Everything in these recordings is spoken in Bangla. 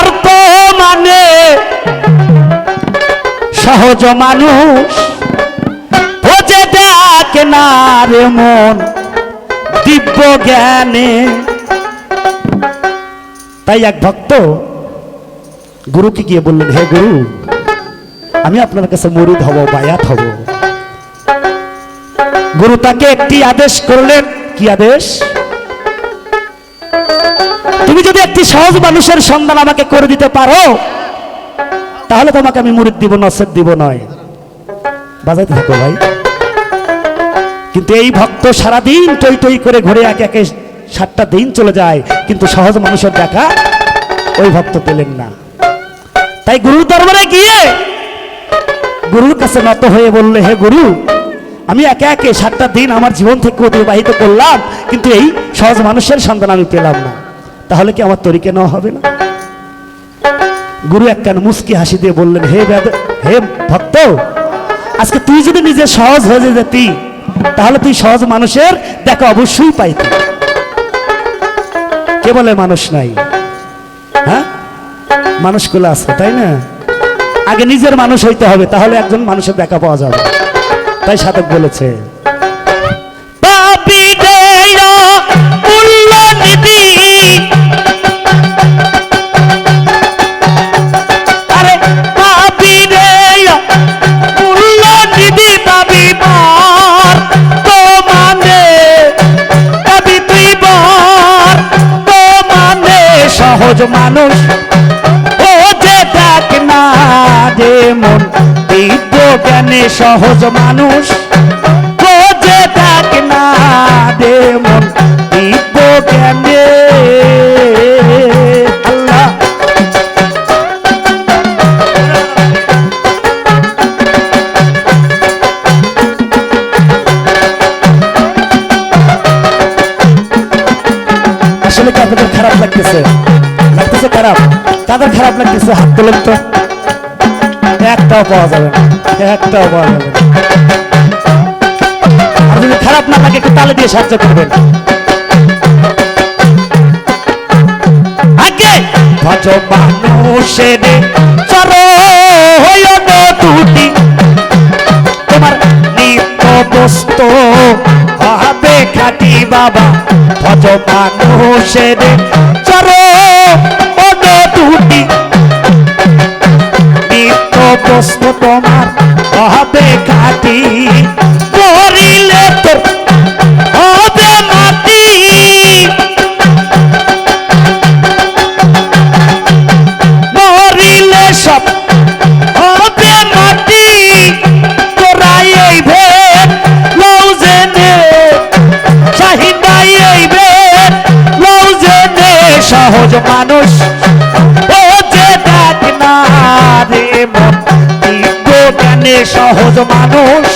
বর্তমানে সহজ মানুষ। বোঝে দেখে না রে মন, দিব্য জ্ঞানে। তাই এক ভক্ত গুরুকে গিয়ে বললেন, হে গুরু, আমি আপনার কাছে মরিদ হব, বায়াত হব। গুরু তাকে একটি আদেশ করলেন। কি আদেশ? তুমি যদি একটি সহজ মানুষের সন্ধান আমাকে করে দিতে পারো। তাহলে তোমাকে আমি মুরিদ দিব নসেদ দিব নয়। বাজাইতে থাকো ভাই। কিন্তু এই ভক্ত সারাদিন টই টই করে ঘুরে একে একে সাতটা দিন চলে যায়, কিন্তু সহজ মানুষের দেখা ওই ভক্ত পেলেন না। তাই গুরুর দরবারে গিয়ে গুরুর কাছে নত হয়ে বললে, হে গুরু, আমি একে একে সাতটা দিন আমার জীবন থেকে অতিবাহিত করলাম, কিন্তু এই সহজ মানুষের সন্তান আমি পেলাম না। তাহলে কি আমার তরিকে নেওয়া হবে না? গুরু এক কান মুস্কি হাসি দিয়ে বললেন, হে হে ভক্ত, আজকে তুই যদি নিজে সহজ হয়ে যেতি, তাহলে তুই সহজ মানুষের দেখা অবশ্যই পাইতি। কে বলে মানুষ নাই? হ্যাঁ? মানুষগুলো আছে, তাই না? আগে নিজের মানুষ হইতে হবে, তাহলে একজন মানুষের দেখা পাওয়া যাবে। তাই সাধক বলেছে সহজ মানুষ। ও যে না জ্ঞানে সহজ মানুষ। না জ্ঞানে আসলে খারাপ লাগতেছে? লাগতেছে খারাপ। কাদের খারাপ লাগতেছে, হাত তোলেন তো। একটাও পাওয়া যাবে না, একটাও পাওয়া যাবে না। আর যদি খারাপ না লাগে একটু তালে দিয়ে সাহায্য করবেন। বাবা। ভজ মানুষের চরণ বস্তু তোমার হবে খাটি করিলে তোর হবে মাটি। মরিলে সব হবে মাটি। তোরাই এই ভেদ, লও জেনে। চাহিদাই এই ভেদ, লও জেনে। সহজ মানুষ, ও যে ডাক না রে মন। সহজ মানুষ।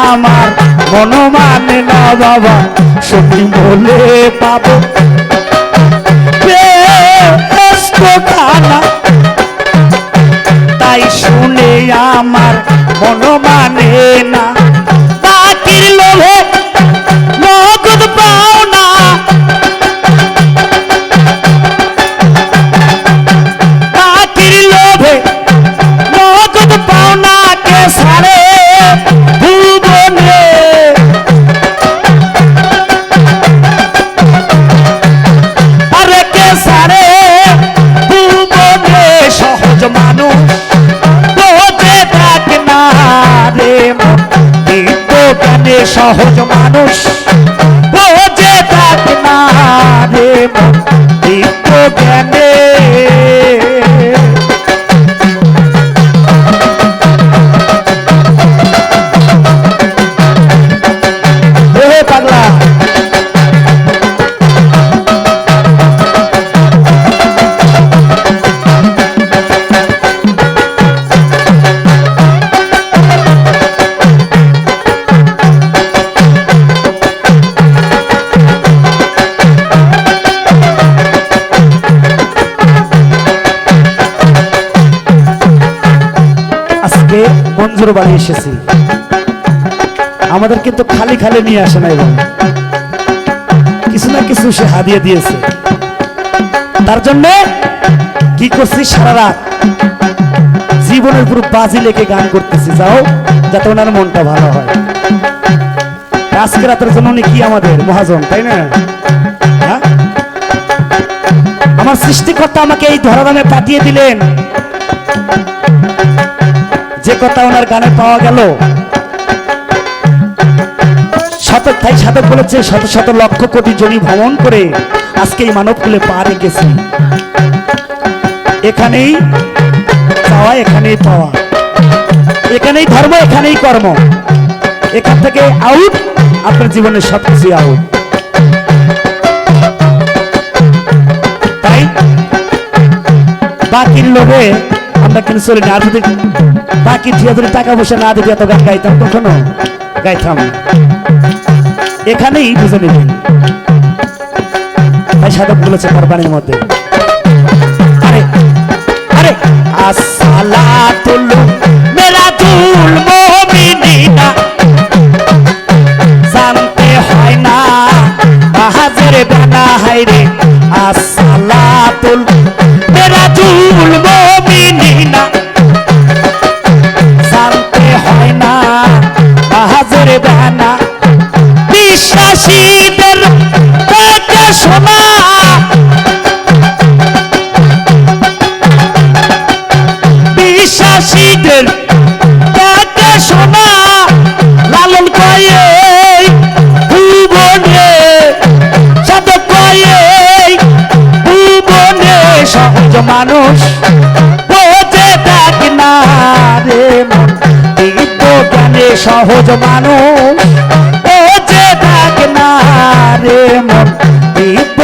আমার মন মানে না বাবা শুনি বলে পাবো। তাই শুনে আমার মন মানে না সহজ মানুষ। হুজুর বাড়ি এসেছি। আমাদের কিন্তু খালি খালি নিয়ে আসে না কিছু না কিছু সে হাদিয়ে দিয়েছে। তার জন্য কি করছি সারা রাত? জীবনের পুরো বাজি লেখে গান করতেছি। যাও, যাতে ওনার মনটা ভালো হয়। আজকে রাতের জন্য উনি কি আমাদের মহাজন, তাই না? হ্যাঁ? আমার সৃষ্টিকর্তা আমাকে এই ধরাধামে পাঠিয়ে দিলেন। কথা ওনার গানে পাওয়া গেল। শতক তাই সাধক বলেছে, শত শত লক্ষ কোটি জনি ভ্রমণ করে আজকে এই মানব কুলে পা রেখেছি। এখানেই পাওয়া এখানেই পাওয়া। এখানেই ধর্ম, এখানেই কর্ম। এখান থেকে আউট আপনার জীবনের সবকিছু আউট তাই বাকির লোভে আমরা কিন্তু চলি না, আর যদি বাকি দিয়ে যদি টাকা পয়সা না দিবি এত গান গাইতাম, কখনো? গাইতাম। এখানেই বুঝে নেবেন তাই সাধক বলেছে কোরবানির মধ্যে। আরে আরে, আসসালাতুল সহজ মানুষ, বোঝে থাক না রে মন। দিব্য জ্ঞানে সহজ মানুষ, বোঝে থাক না রে মন। দিব্য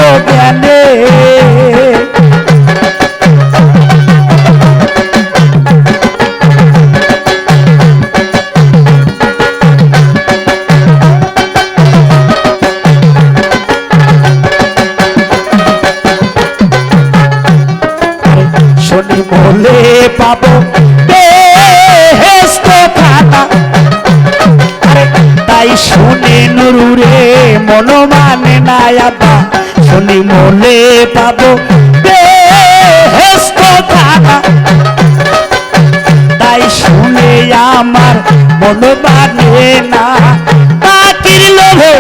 বলে পাবো। তাই শুনে নুরুরে মন মানে না আবা শনি মলে পাবো। তাই শুনে আমার মন মানে না। বাকির লোভে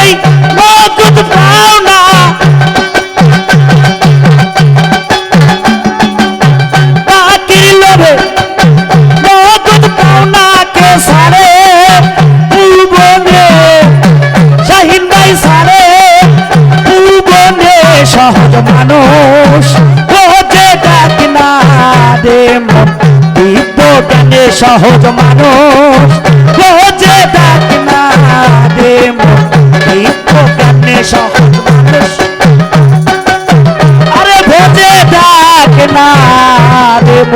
এই মকুত পাও সহজ মানুষ। বোঝে ডাক না দিব্য জ্ঞানে সহজ মানুষ। আরে ডাক না দেব।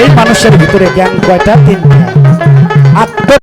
এই মানুষের ভিতরে জ্ঞান কয়টা? তিনটা।